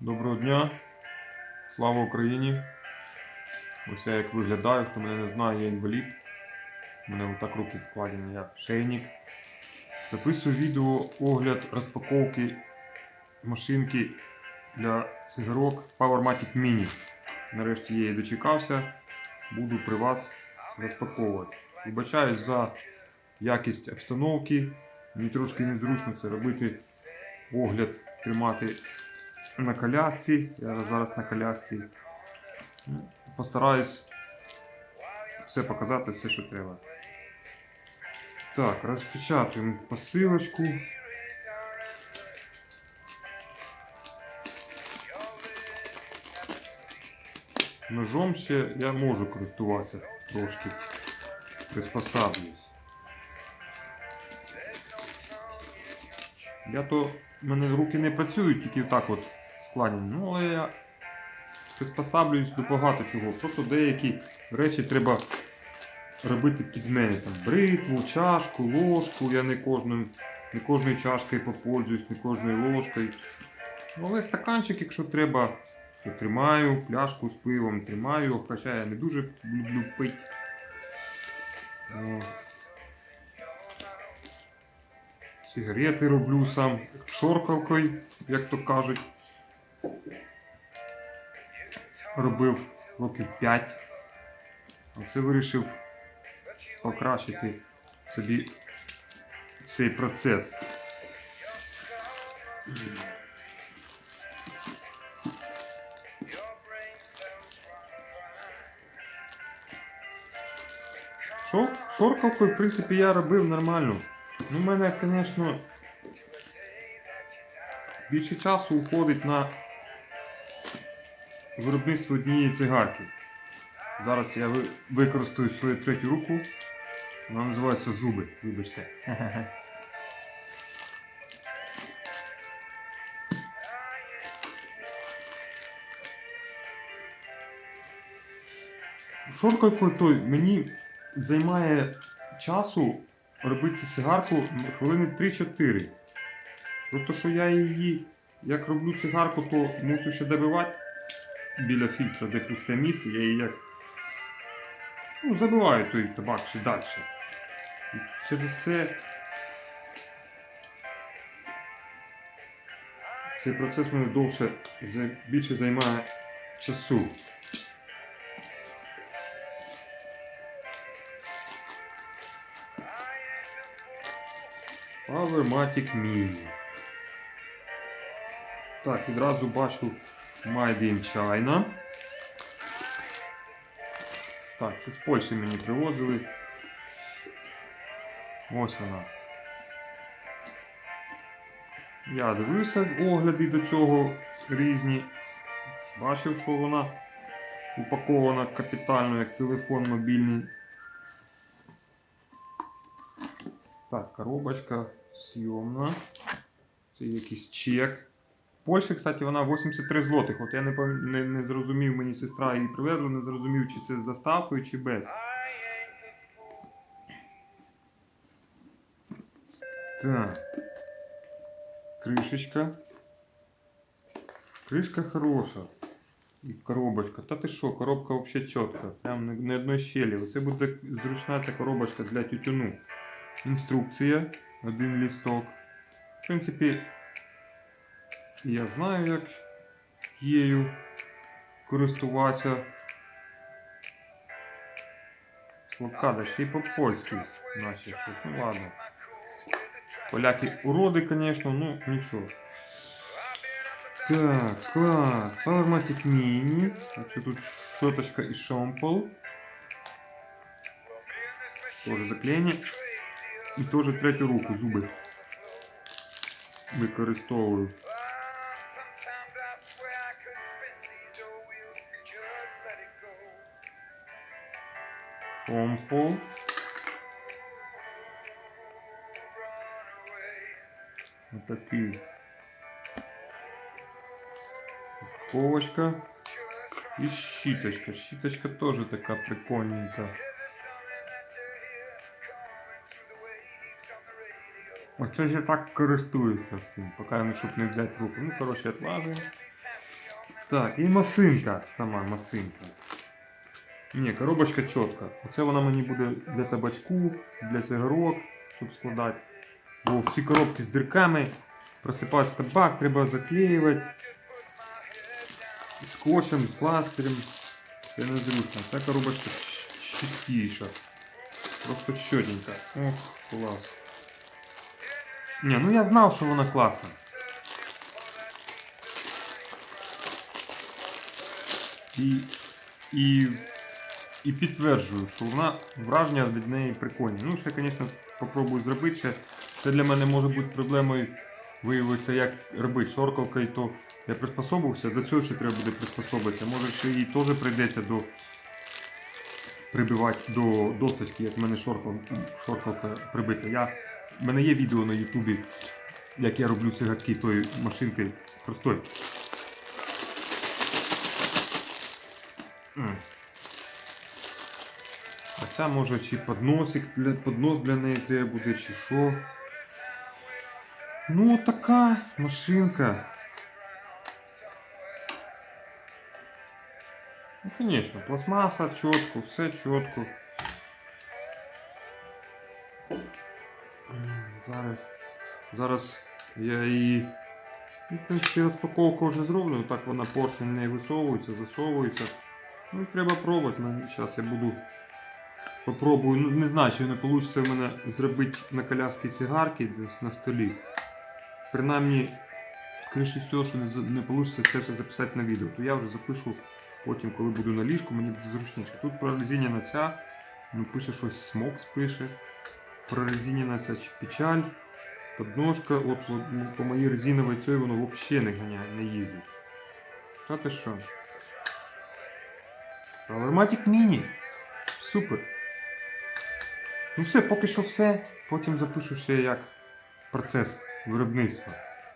Доброго дня. Слава Україні. Ось я як виглядаю, хто мене не знає, я інвалід. У мене отак руки складені, як шейник. Записую відео огляд розпаковки машинки для цигарок Powermatic Mini. Нарешті я її дочекався. Буду при вас розпаковувати. Вибачаюсь за якість обстановки. Мені трошки незручно це робити огляд, тримати на колясці. Я зараз на колясці. Постараюсь все показати, все, що треба. Так, розпечатуємо посилочку. Ножом ще я можу користуватися трошки. Приспосаблююсь. Я то в мене руки не працюють, тільки так от складені. Ну, але я приспосаблююсь до багато чого. Просто деякі речі треба робити під мене. Там, бритву, чашку, ложку. Я не кожним, не кожною чашкою попользуюсь, не кожною ложкою. Ну, але стаканчик, якщо треба, то тримаю, пляшку з пивом тримаю, хоча я не дуже люблю пити. Сигарети роблю сам шоркавкою, як то кажуть. Робив років 5. Оце вирішив покращити собі цей процес. Шо- Шоркавкою, в принципі, я робив нормально. Ну, в мене, звісно, більше часу уходить на виробництво однієї цигарки. Зараз я ви- використаю свою третю руку. Вона називається зуби, вибачте. Шоркою мені займає часу робити цигарку хвилини 3-4. Просто що я її, як роблю цигарку, то мусю ще добивати біля фільтра, де пусте місце, я її як ну, забиваю той табак ще далі. І через це цей процес мене довше більше займає часу. Powermatic Mini. Так, відразу бачу Made in China. Так, це з Польщі мені привозили. Ось вона. Я дивився огляди до цього різні. Бачив, що вона упакована капітально як телефон мобільний. Так, коробочка зйомна. Це якийсь чек. Польщі, кстати, вона 83 злотих. От я не, не, не зрозумів, мені сестра її привезла, не зрозумів, чи це з доставкою, чи без. Так. Кришечка. Кришка хороша. І коробочка. Та ти що, коробка взагалі чітка. Прям не одної щелі. Оце буде зручна ця коробочка для тютюну. Інструкція. Один лісток. В принципі, я знаю, як її користуватися. Блокада, ще й по-польськи, наче щось. Ну ладно. Поляки уроди, звісно, ну нічого. Так, склад. Powermatic Mini. Оце тут щоточка і шомпол. Тоже заклеєння. І теж третю руку, зуби. Використовую. Шомпол. Отакий. Ковочка. І щіточка. Щіточка теж така прикольненька. Оце ж я так користуюся всім, поки щоб не взяти руку. Ну, коротше, відлажуємо. Так, і машинка. Сама машинка. Ні, коробочка чітка. Оце вона мені буде для табачку, для цигарок, щоб складати. Бо всі коробки з дирками, просипається табак, треба заклеювати. Скотчем, пластирем. Це незручно. Ця коробочка чистіша. Просто чотенька. Ох, клас. Ні, ну я знав, що вона класна. І, і, і підтверджую, що вона враження від неї прикольні. Ну, ще, звісно, попробую зробити. Ще. Це для мене може бути проблемою виявитися, як робити шоркалкою, то я приспособився, до цього ще треба буде приспособитися. Може ще їй теж прийдеться до прибивати до досточки, як в мене шоркал, шоркалка прибита. Я, в мене є відео на Ютубі, як я роблю цигарки тою машинкою простою. А ця може чи подносик для поднос для неї треба буде, чи що. Ну, така машинка. Ну, конечно, пластмаса чітко, все чітко. Зараз, зараз я її. Ну, в принципі, розпаковку вже зроблю, так вона поршень не висовується, засовується. Ну, треба пробувати. Зараз я буду. Попробую. Ну, не знаю, чи не вийде в мене зробити на коляски сигарки десь на столі. Принаймні, скоріше всього, що не, вийде це все записати на відео. То я вже запишу потім, коли буду на ліжку, мені буде зручніше. Тут прорезинена ця, ну пише щось смокс пише. Прорезинена ця печаль, подножка, от, ну, по моїй резиновій цій воно взагалі не ганяє, не їздить. Та ти що? Powermatic Mini. Супер. Ну все, поки що все. Потім запишу ще як процес виробництва.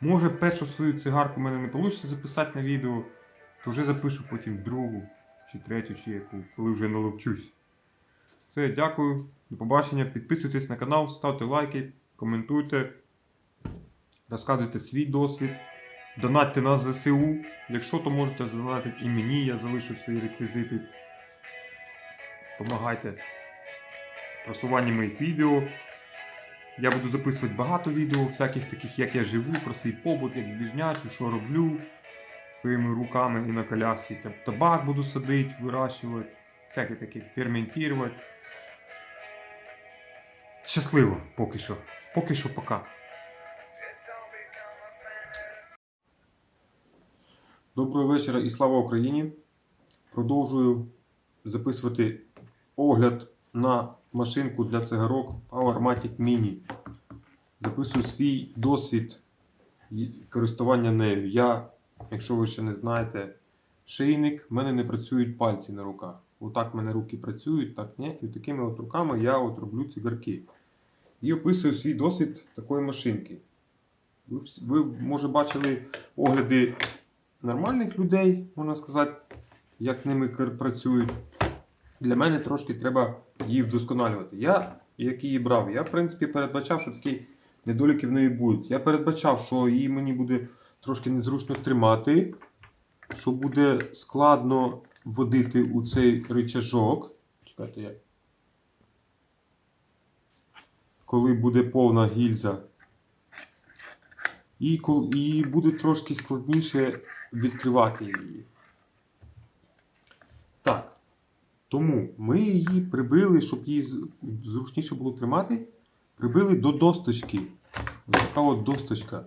Може першу свою цигарку в мене не вийде записати на відео, то вже запишу потім другу, чи третю, чи яку, коли вже наловчусь. Все, дякую, до побачення. Підписуйтесь на канал, ставте лайки, коментуйте, розказуйте свій досвід, донатьте на ЗСУ. Якщо, то можете задонатити і мені, я залишу свої реквізити. Помагайте просуванні моїх відео. Я буду записувати багато відео, всяких таких, як я живу, про свій побут, як біжнячу, що роблю своїми руками і на колясці. Та- Табак буду садити, вирощувати, всяке таке, ферментувати. Щасливо поки що. Поки що пока. Доброго вечора і слава Україні. Продовжую записувати огляд на машинку для цигарок Powermatic Mini. Записую свій досвід користування нею. Я, якщо ви ще не знаєте, шийник, в мене не працюють пальці на руках. Отак в мене руки працюють, так ні. І такими от руками я от роблю цигарки. І описую свій досвід такої машинки. Ви, ви може бачили огляди нормальних людей, можна сказати, як ними працюють. Для мене трошки треба її вдосконалювати. Я, як її брав, я в принципі передбачав, що такі недоліки в неї будуть. Я передбачав, що її мені буде трошки незручно тримати, що буде складно вводити у цей рычажок. Чекайте, я. Коли буде повна гільза. І, і буде трошки складніше відкривати її. Так. Тому ми її прибили, щоб її зручніше було тримати. Прибили до досточки. Ось така от досточка.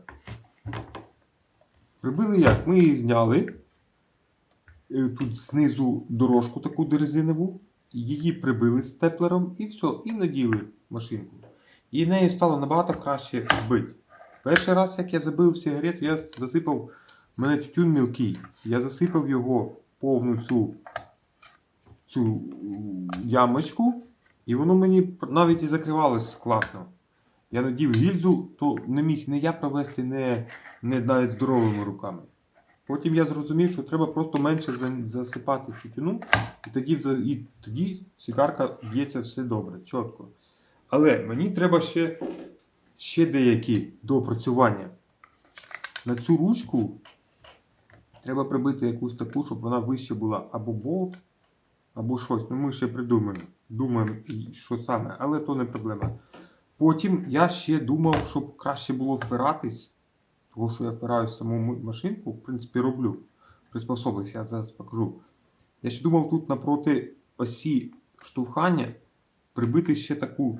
Прибили як? Ми її зняли. Е, Тут знизу дорожку таку резинову. Її прибили степлером і все, і наділи машинку. І нею стало набагато краще бити. Перший раз, як я забив сигарету, я засипав. У мене тютюн мілкий. Я засипав його повну цю, цю ямочку, і воно мені навіть і закривалось складно. Я надів гільзу, то не міг не я провести, не, не навіть здоровими руками. Потім я зрозумів, що треба просто менше засипати тютюну, і тоді, і тоді сігарка б'ється все добре, чітко. Але мені треба ще, ще деякі доопрацювання. На цю ручку Треба прибити якусь таку, щоб вона вище була або болт, або щось. Ну ми ще придумаємо. Думаємо, що саме, але то не проблема. Потім я ще думав, щоб краще було впиратись, тому що я впираюсь в саму машинку, в принципі, роблю. Приспособився, я зараз покажу. Я ще думав тут напроти осі штовхання прибити ще таку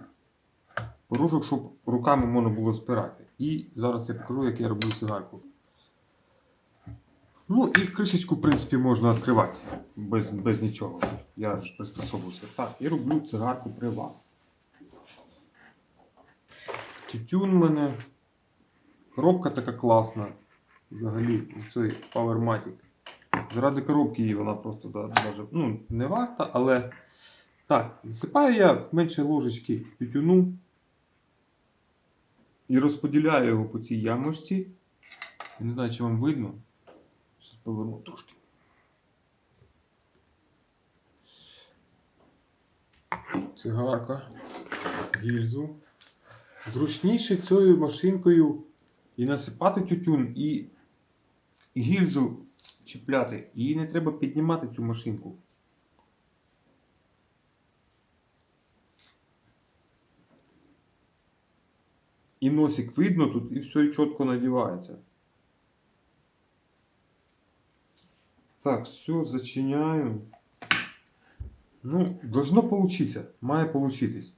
порожок, щоб руками можна було спирати. І зараз я покажу, як я роблю цигарку. Ну і кришечку, в принципі, можна відкривати без, без нічого. Я ж приспособився. Так, і роблю цигарку при вас. Тютюн в мене. Коробка така класна. Взагалі, цей Powermatic. Заради коробки її вона просто да, даже, ну, не варта, але так, засипаю я менше ложечки тютюну і розподіляю його по цій ямочці. Не знаю, чи вам видно. Поверну трошки. Цигарка, гільзу. Зручніше цією машинкою і насипати тютюн, і гільзу чіпляти. Її не треба піднімати цю машинку. І носик видно тут, і все чітко надівається. Так, все, зачиняю. Ну, должно получиться. Має получитись.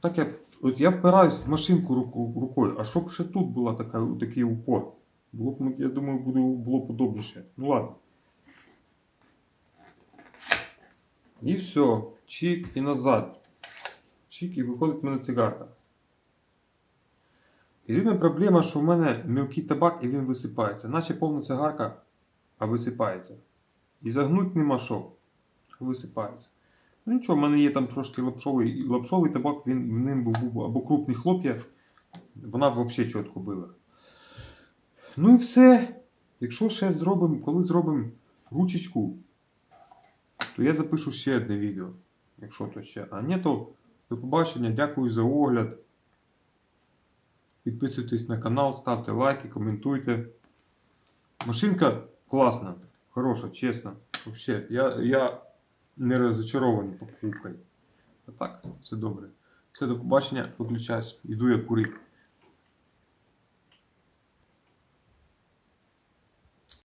Так я, от я впираюсь в машинку руку, рукою, а щоб ще тут була така, такий упор. Було б, ну, я думаю, буде, було б удобніше. Ну ладно. І все. Чик і назад. Чик і виходить в мене цигарка. Єдина проблема, що в мене мілкий табак і він висипається. Наче повна цигарка, а висипається. І загнуть нема що. а Висипається. Ну нічого, в мене є там трошки лапшовий, лапшовий табак, він в ним був, або крупні хлоп'я, вона б взагалі чітко била. Ну і все. Якщо ще зробимо, коли зробимо ручечку, то я запишу ще одне відео. Якщо то ще. А ні, то до побачення. Дякую за огляд. Підписуйтесь на канал, ставте лайки, коментуйте. Машинка класна, хороша, чесно. Вообще, я, я не розочарований покупкою. А так, все добре. Все, до побачення, виключаюсь. Іду я курити.